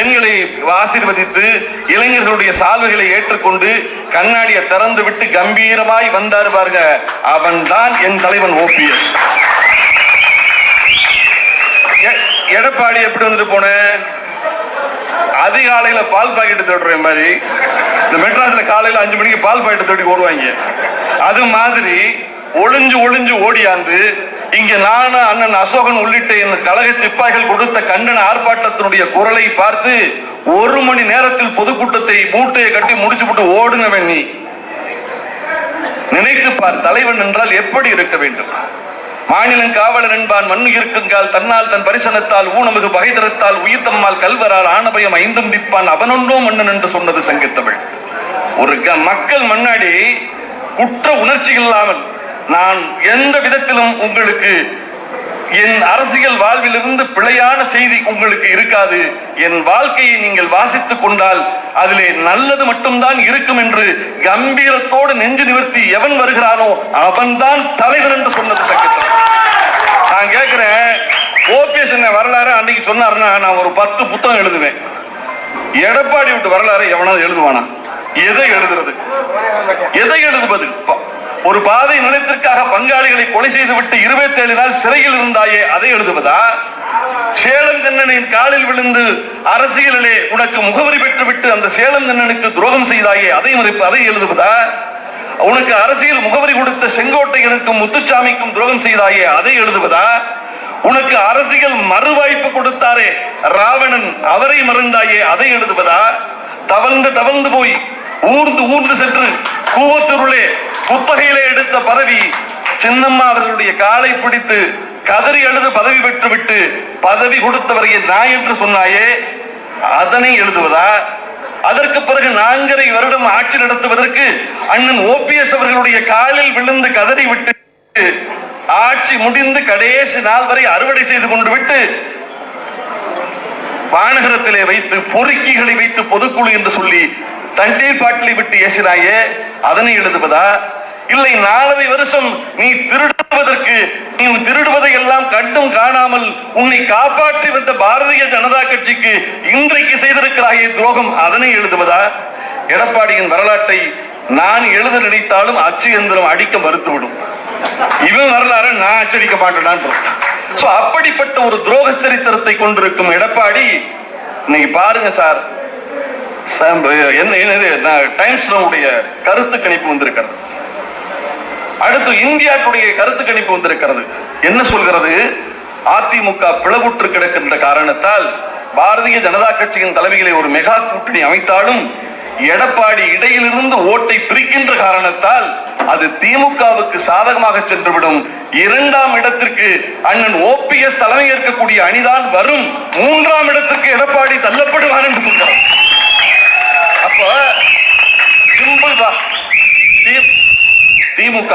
பெண்களை ஆசீர்வதித்து இளைஞர்களுடைய சால்வைகளை ஏற்றுக்கொண்டு கண்ணாடியை திறந்து விட்டு கம்பீரமாய் வந்தாரு பாருங்க. அவன்தான் என் தலைவன் ஓபிஎஸ். எடப்பாடி எப்படி வந்துட்டு போனேன் அதிகாலையில பால் பாக்கெட் தொடுற மாதிரி. இந்த மெட்ராஸ்ல காலையில அஞ்சு மணிக்கு பால் பாக்கெட் தொட்டி ஓடுவாங்க. அது மாதிரி ஒளிஞ்சு ஒளிஞ்சு ஓடியாந்து இங்க நானு அண்ணன் அசோகன் உள்ளிட்ட இந்த கழக சிப்பாய்கள் கொடுத்த கண்டன ஆர்ப்பாட்டத்தினுடைய குரலை பார்த்து ஒரு மணி நேரத்தில் பொதுக்கூட்டத்தை மூட்டையை கட்டி முடிச்சு விட்டு ஓடுனவன் நீ. நினைத்து பார் தலைவன் என்றால் எப்படி இருக்க வேண்டும்? மாநிலம் காவலர் என்பான் மண்ணு இருக்குங்கால் தன்னால் தன் பரிசனத்தால் ஊனமிகு பகைதரத்தால் உயிர்த்தம்மால் கல்வரால் ஆனபயம் ஐந்தும் திப்பான் அவனொன்றோ மன்னன் என்று சொன்னது சங்கத்தமிழ் ஒரு க- மக்கள் மன்னாடி குற்ற உணர்ச்சி இல்லாமல் நான் எந்த விதத்திலும் உங்களுக்கு என் அரசியல் வாழ்விலிருந்து பிழையான செய்தி உங்களுக்கு இருக்காது. என் வாழ்க்கையை நீங்கள் வாசித்துக் கொண்டால் அதிலே நல்லது மட்டும்தான் இருக்கும் என்று கம்பீரத்தோடு நெஞ்சு நிவர்த்தி எவன் வருகிறானோ அவன்தான் தலைவர் என்று சொன்னது சங்கத்தில் நான் கேட்கிறேன் ஓபிஎஸ் வரலாறு அன்னைக்கு சொன்னாருன்னா நான் ஒரு பத்து புத்தகம் எழுதுவேன். எடப்பாடி விட்டு வரலாறு எவனாவது எழுதுவானா? எதை எழுதுறது? எதை எழுதுவது ஒரு பாதை நிலத்திற்காக பங்காளிகளை கொலை செய்துவிட்டு இருபத்தி ஏழு நாள் சிறையில் இருந்தாயே அதை எழுதுவதா? சேலம் தென்னனின் காலில் விழுந்து அரசியலிலே உனக்கு முகவரி பெற்றுவிட்டு அந்த சேலம் தென்னனுக்கு துரோகம் செய்தாயே அதை மறைப்பு அதை எழுதுவதா? உனக்கு அரசியல் முகவரி கொடுத்த செங்கோட்டையனுக்கும் முத்துச்சாமிக்கும் துரோகம் செய்தாயே அதை எழுதுவதா? உனக்கு அரசியல் மறுவாய்ப்பு கொடுத்தாரே ராவணன் அவரை மறந்தாயே அதை எழுதுவதா? தவழ்ந்து தவழ்ந்து போய் ஊர்ந்து ஊர்ந்து சென்று கூவத்தூருளே குத்தகையிலே எடுத்த பதவி சின்னம்மா அவர்களுடைய காலை பிடித்து கதறி எழுது பதவி பெற்றுவிட்டு பதவி கொடுத்தவரையே நான் என்று சொன்னாயே அதனை எழுதுவதா? அதற்கு பிறகு நான்கரை வருடம் ஆட்சி நடத்துவதற்கு அண்ணன் ஓபிஎஸ் அவர்களுடைய காலில் விழுந்து கதறி விட்டு ஆட்சி முடிந்து கடைசி நாள் வரை அறுவடை செய்து கொண்டு விட்டு வானகரத்திலே வைத்து பொறுக்கிகளை வைத்து பொதுக்குழு என்று சொல்லி தண்ணீர் பாட்டிலை விட்டு ஏசினாயே அதனை எழுதுவதா? இல்லை நாலரை வருஷம் நீ திருடுவதற்கு நீ திருடுவதை எல்லாம் கண்டும் காணாமல் உன்னை காப்பாற்றி வந்த பாரதிய ஜனதா கட்சிக்கு இன்றைக்கு செய்திருக்கிறாயே துரோகம் அதனை எழுதுவதா? எடப்பாடியின் வரலாற்றை நான் எழுத நினைத்தாலும் அச்சு எந்திரம் அடிக்க மறுத்துவிடும். இவன் வரலாறு நான் அச்சடிக்க மாட்டேனான் சோ அப்படிப்பட்ட ஒரு துரோக சரித்திரத்தை கொண்டிருக்கும் எடப்பாடி இன்னைக்கு பாருங்க சார் என்ன டைம்ஸ் உடைய கருத்து கணிப்பு வந்திருக்கிறது. அடுத்து இந்தியாவுடைய கருத்து கணிப்பு வந்திருக்கிறது. என்ன சொல்கிறது? அதிமுக பிளவுற்று கிடக்கின்ற காரணத்தால் பாரதிய ஜனதா கட்சியின் தலைமையிலே ஒரு மெகா கூட்டணி அமைத்தாலும் எடப்பாடி இடையிலிருந்து ஓட்டை பிரிக்கின்ற காரணத்தால் அது திமுகவுக்கு சாதகமாக சென்றுவிடும். இரண்டாம் இடத்திற்கு அண்ணன் ஓபிஎஸ் தலைமை ஏற்கக்கூடிய அணிதான் வரும். மூன்றாம் இடத்திற்கு எடப்பாடி தள்ளப்படுவார் என்று சொல்கிறார். அப்ப சிம்பிள் தான் திமுக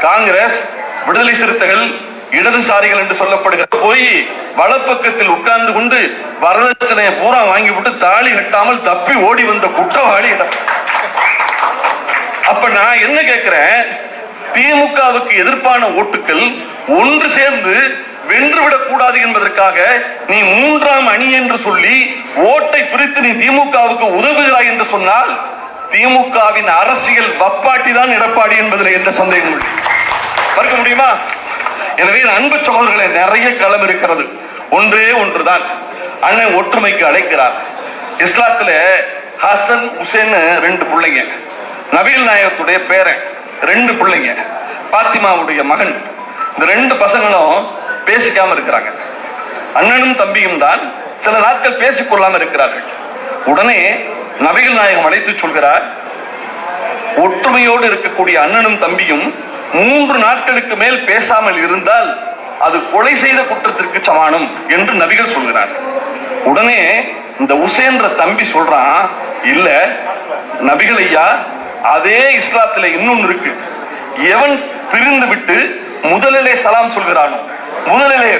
காங்கிரஸ் விடுதலை சிறுத்தைகள் இடதுசாரிகள் என்று சொல்லப்படுகிற போய் வலப்பக்கத்தில் உட்கார்ந்து கொண்டு வரதட்சணையை பூரா வாங்கி விட்டு தாலி கட்டாமல் தப்பி ஓடி வந்த குற்றவாளி அப்ப நான் என்ன கேட்கிறேன் திமுகவுக்கு எதிர்ப்பான ஓட்டுக்கள் ஒன்று சேர்ந்து வென்றுவிடக் கூடாது என்பதற்காக நீ மூன்றாம் அணி என்று சொல்லி ஓட்டை பிரித்து நீ திமுகவுக்கு உதவுகிறாய் என்று சொன்னால் திமுகவின் அரசியல் வப்பாட்டி தான் எடப்பாடி என்பதில் எந்த சந்தேகமும் இல்லை. மறுக்க முடியுமா? எனவே அன்பு சகோதரர்களை நிறைய களம் இருக்கிறது. ஒன்றே ஒன்றுதான். அண்ணன் ஒற்றுமைக்கு அழைக்கிறார். இஸ்லாத்துல ஹசன் ஹுசேன் ரெண்டு பிள்ளைங்க. நபீல் நாயகத்துடைய பேரன் ரெண்டு பிள்ளைங்க. பாத்திமாவுடைய மகன். இந்த ரெண்டு பசங்களும் பேசிக்காம இருக்கிறாங்க. அண்ணனும் தம்பியும் தான் சில நாட்கள் பேசிக்கொள்ளாம இருக்கிறார்கள். உடனே நபிகள் நாயகம் அழைத்து சொல்கிறார் ஒற்றுமையோடு இருக்கக்கூடிய அண்ணனும் தம்பியும் மூன்று நாட்களுக்கு மேல் பேசாமல் இருந்தால் அது கொலை செய்த குற்றத்திற்கு சமானம் என்று நபிகள் சொல்கிறார். உடனே இந்த உசேன்ற தம்பி சொல்றான் இல்ல நபிகள் ஐயா அதே இஸ்லாத்துல இன்னொன்னு இருக்கு. எவன் பிரிந்து விட்டு முதலிலே சலாம் சொல்கிறானோ முதலிலே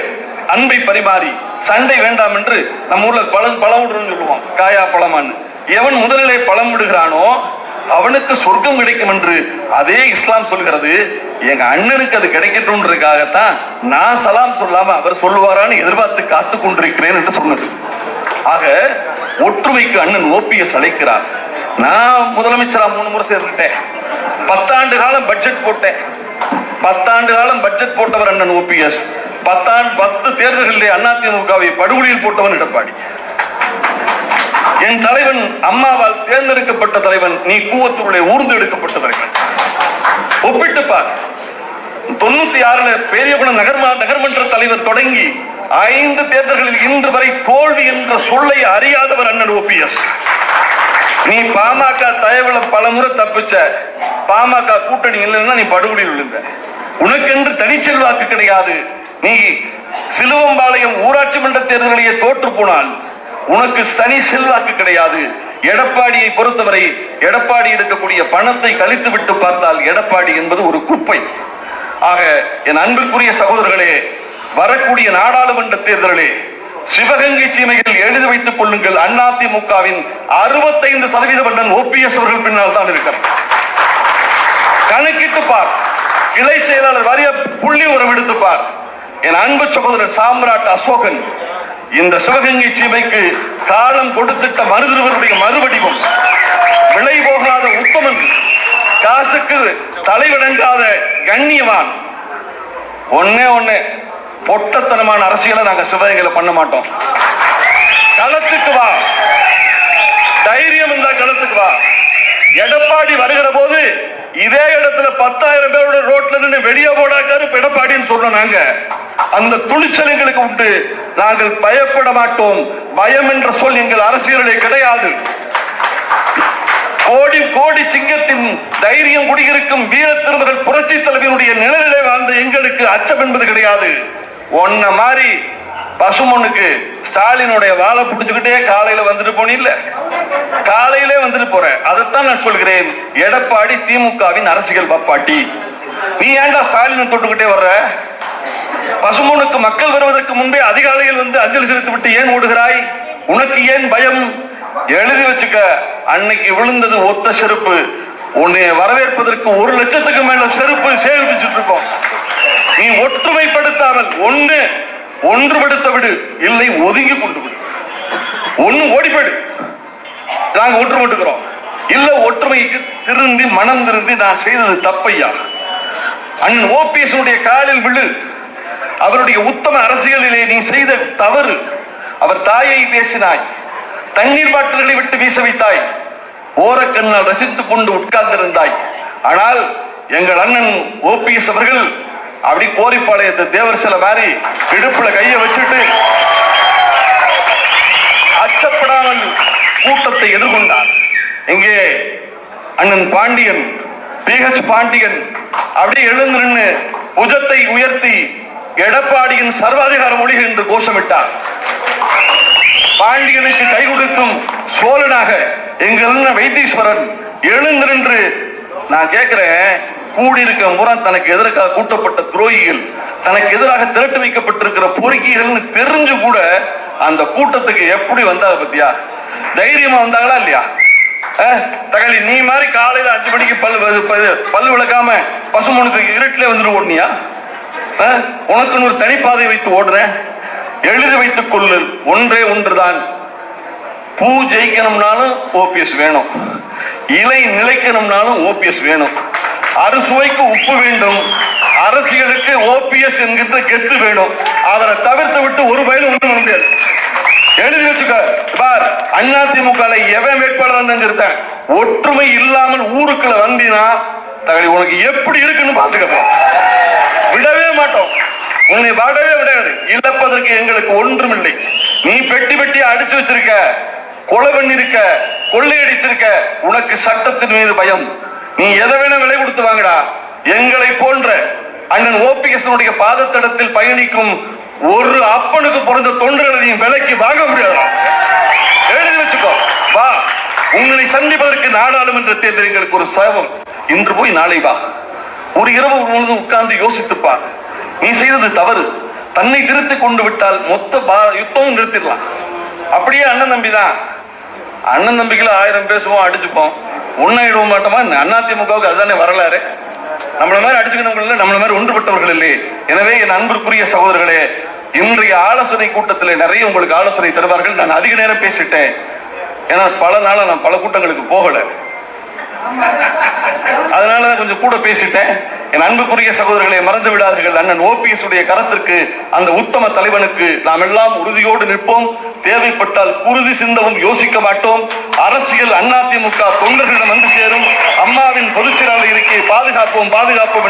அன்பை பரிமாறி சண்டை வேண்டாம் என்று நம்ம ஊர்ல பழ பழம் சொல்லுவோம் காயா பழமான்னு. எவன் முதலிலே பழம் விடுகிறானோ அவனுக்கு சொர்க்கம் கிடைக்கும் என்று அதே இஸ்லாம் சொல்கிறது. எங்க அண்ணனுக்கு அது கிடைக்கட்டும்ன்றதுக்காகத்தான் நான் சலாம் சொல்லாம அவர் சொல்லுவாரான்னு எதிர்பார்த்து காத்து கொண்டிருக்கிறேன் என்று சொன்னது. ஆக ஒற்றுமைக்கு அண்ணன் ஓபிஎஸ் அழைக்கிறார். நான் முதலமைச்சரா மூணு முறை சேர்ந்துட்டேன். பத்தாண்டு காலம் பட்ஜெட் போட்டேன். பத்தாண்டு காலம் பட்ஜெட் போட்டவர் அண்ணன் ஓபிஎஸ். பத்தாண்டு பத்து தேர்தல்களிலே அதிமுகவை படுகொலியில் போட்டவன் எடப்பாடி. என் தலைவன் அம்மாவால் தேர்ந்தெடுக்கப்பட்ட தலைவன் நீ கூவத்தூருடைய ஊர்ந்து எடுக்கப்பட்ட தலைவன். ஒப்பிட்டு பார். தொண்ணூத்தி ஆறுல பெரியகுளம் நகர்மா நகர்மன்ற தலைவர் தொடங்கி ஐந்து தேர்தல்களில் இன்று வரை தோல்வி என்ற சொல்லை அறியாதவர் அண்ணன் ஓபிஎஸ் நீ பாமக தயவுல பல முறை தப்பிச்ச. பாமக கூட்டணி இல்லைன்னா நீ படுகொலியில் விழுந்த. உனக்கென்று தனிச்செல்வாக்கு கிடையாது. நீ சிலுவம்பாளையம் ஊராட்சி மன்ற தேர்தலிலேயே தோற்று போனால் உனக்கு சனி செல்வாக்கு கிடையாது. எடப்பாடியை பொறுத்தவரை எடப்பாடி இருக்கக்கூடிய பணத்தை கழித்து விட்டு பார்த்தால் எடப்பாடி என்பது ஒரு குப்பை. ஆக என் அன்பிற்குரிய சகோதரர்களே வரக்கூடிய நாடாளுமன்ற தேர்தலிலே சிவகங்கை சீமையில் எழுதி வைத்துக் கொள்ளுங்கள். அதிமுகவின் அறுபத்தைந்து சதவீத மன்னன் ஓபிஎஸ் அவர்கள் பின்னால் தான் இருக்கிறார். கணக்கிட்டு பார். கிளை செயலாளர் வாரிய புள்ளி உரம் எடுத்து பார். என் அன்பு சகோதரர் சாம்ராட் அசோகன் இந்த சிவகங்கை சீமைக்கு காலம் கொடுத்துட்ட மருதுருவருடைய மறுவடிவம். விலை போகாத உத்தமன் காசுக்கு தலைவணங்காத கண்ணியவான். ஒண்ணே ஒண்ணு பொட்டத்தனமான அரசியலை நாங்க சிவகங்கையில பண்ண மாட்டோம். களத்துக்கு வா. தைரியம் இருந்தா களத்துக்கு வா. எடப்பாடி வருகிற போது இதே இடத்துல பத்தாயிரம் பேரோட ரோட்ல நின்று வெளியே போடாக்காரு எடப்பாடின்னு சொல்றோம் நாங்க. அந்த துணிச்சல் எங்களுக்கு உண்டு. நாங்கள் பயப்பட மாட்டோம். பயம் என்ற சொல் எங்கள் அரசியலே கிடையாது. கோடி கோடி சிங்கத்தின் தைரியம் குடியிருக்கும் வீரத்திருமகள் புரட்சி தலைவனுடைய நிழலிலே வாழ்ந்த எங்களுக்கு அச்சம் என்பது கிடையாது. ஒன்ன மாதிரி பசுமொன்னுக்கு ஸ்டாலினுடைய வாழை பிடிச்சுக்கிட்டே காலையில வந்துட்டு போனில்ல காலையிலே வந்துட்டு போறேன் அதைத்தான் நான் சொல்கிறேன். எடப்பாடி திமுகவின் அரசியல் பப்பாட்டி. நீ ஏன்டா ஸ்டாலினை தொட்டுக்கிட்டே வர்ற? பசுமோனுக்கு மக்கள் வருவதற்கு முன்பே அதிகாலையில் வந்து அஞ்சலி செலுத்தி விட்டு ஏன் ஓடுகிறாய்? உனக்கு ஏன் பயம்? எழுதி வச்சுக்க அன்னைக்கு விழுந்தது ஒத்த செருப்பு. உன்னை வரவேற்பதற்கு ஒரு லட்சத்துக்கு மேல செருப்பு சேமிச்சுட்டு இருக்கோம் நீ ஒற்றுமைப்படுத்தாமல் ஒண்ணு ஒன்றுபடுத்த விடு. இல்லை ஒதுங்கி கொண்டு விடு. ஒண்ணு ஓடிப்படு நாங்க ஒற்றுமட்டுக்கிறோம் இல்ல ஒற்றுமைக்கு திருந்தி மனம் திருந்தி நான் செய்தது தப்பையா? அண்ணன் ஓபிஎஸ் காலில் விழு. அவருடைய உத்தம அரசியலிலே நீ செய்த தவறு. அவர் தாயை பேசினாய். தண்ணீர் பாட்டில்களை விட்டு வீச வைத்தாய். ஓரக்கண்ணால் ரசித்துக் கொண்டு உட்கார்ந்திருந்தாய். ஆனால் எங்கள் அண்ணன் ஓபிஎஸ் அவர்கள் அப்படி கோரிப்பாளையத்தை தேவர் சில மாதிரி இடுப்புல கையை வச்சுட்டு அச்சப்படாமல் கூட்டத்தை எதிர்கொண்டார். இங்கே அண்ணன் பாண்டியன் பிஹெச் பாண்டியன் அப்படியே எழுந்து நின்று புஜத்தை உயர்த்தி எடப்பாடியின் சர்வாதிகார மொழி என்று கோஷமிட்டார். பாண்டியனுக்கு கை கொடுக்கும் சோழனாக எங்கிருந்த வைத்தீஸ்வரன் எழுந்து நின்று நான் கேட்கிறேன் கூடியிருக்க முறை தனக்கு எதிராக கூட்டப்பட்ட துரோகிகள் தனக்கு எதிராக திரட்டு வைக்கப்பட்டிருக்கிற பொறுக்கிகள்னு தெரிஞ்சு கூட அந்த கூட்டத்துக்கு எப்படி வந்தாத பத்தியா? தைரியமா வந்தாங்களா இல்லையா? தகலி நீ மாதிரி காலையில அஞ்சு மணிக்கு பல் பல் விளக்காம பசுமனுக்கு இருட்டிலே வந்துட்டு ஓடுனியா? உனக்குன்னு ஒரு தனிப்பாதை வைத்து ஓடுறேன். எழுதி வைத்துக் கொள்ளு. ஒன்றே ஒன்றுதான். பூ ஜெயிக்கணும்னாலும் ஓபிஎஸ் வேணும். இலை நிலைக்கணும்னாலும் ஓபிஎஸ் வேணும். அறுசுவைக்கு உப்பு வேண்டும். அரசியலுக்கு ஓபிஎஸ் என்கின்ற கெத்து வேணும். அவரை தவிர்த்து விட்டு ஒரு பயிலும் ஒண்ணும் பண்ண முடியாது. எழுதி வச்சுக்க. பார் அதிமுக எவன் வேட்பாளர் நிறுத்தேன் ஒற்றுமை இல்லாமல் ஊருக்குள்ள வந்தினா தகவல் உனக்கு எப்படி இருக்குன்னு பாத்துக்கப்போ விடவே மாட்டோம். உன்னை வாடவே விடாது. இழப்பதற்கு எங்களுக்கு ஒன்றும் இல்லை நீ பெட்டி பெட்டி அடிச்சு வச்சிருக்க கொலை பண்ணிருக்க கொள்ளையடிச்சிருக்க உனக்கு சட்டத்தின் மீது பயம். நீ எதை வேணா விலை கொடுத்து வாங்கடா. எங்களை போன்ற அண்ணன் ஓபிஎஸ்னுடைய பாதத்தடத்தில் பயணிக்கும் ஒரு அப்பனுக்கு பிறந்த தொண்டர்களை நீ விலைக்கு வாங்க முடியாதா எழுதி வச்சுக்கோ. வா. உங்களை சந்திப்பதற்கு நாடாளுமன்ற தேர்தல் எங்களுக்கு ஒரு சேவம் இன்று போய் நாளை வா. ஒரு இரவு முழுவதும் உட்கார்ந்து யோசித்துப்பா நீ செய்தது தவறு. தன்னை திருத்தி கொண்டு விட்டால் மொத்த பா- யுத்தமும் நிறுத்திடலாம். அப்படியே அண்ணன் தம்பி தான். அண்ணன் தம்பிக்குள்ள ஆயிரம் பேசுவோம் அடிச்சுப்போம். உண்ணாயிடுவோம் மாட்டோமா? அதிமுகவுக்கு அதுதானே வரலாறு. நம்மள மாதிரி அடிச்சுக்கணவர்கள் இல்லை நம்மள மாதிரி ஒன்றுபட்டவர்கள் இல்லை எனவே என் அன்பிற்குரிய சகோதரர்களே இன்றைய ஆலோசனை கூட்டத்தில் நிறைய உங்களுக்கு ஆலோசனை தருவார்கள். நான் அதிக நேரம் பேசிட்டேன். ஏன்னா பல நாளாக நான் பல கூட்டங்களுக்கு போகலை. அதனால தான் கொஞ்சம் கூட பேசிட்டேன். என் அன்புக்குரிய சகோதரர்களை மறந்து விடாதீர்கள். அண்ணன் ஓபிஎஸ் உடைய கரத்திற்கு அந்த உத்தம தலைவனுக்கு நாம் எல்லாம் உறுதியோடு நிற்போம். தேவைப்பட்டால் குருதி சிந்தவும் யோசிக்க மாட்டோம். அரசியல் அதிமுக தொண்டர்களிடம் வந்து சேரும். அம்மாவின் பொதுச்செயலாளர் இருக்கையை பாதுகாப்போம் பாதுகாப்போம்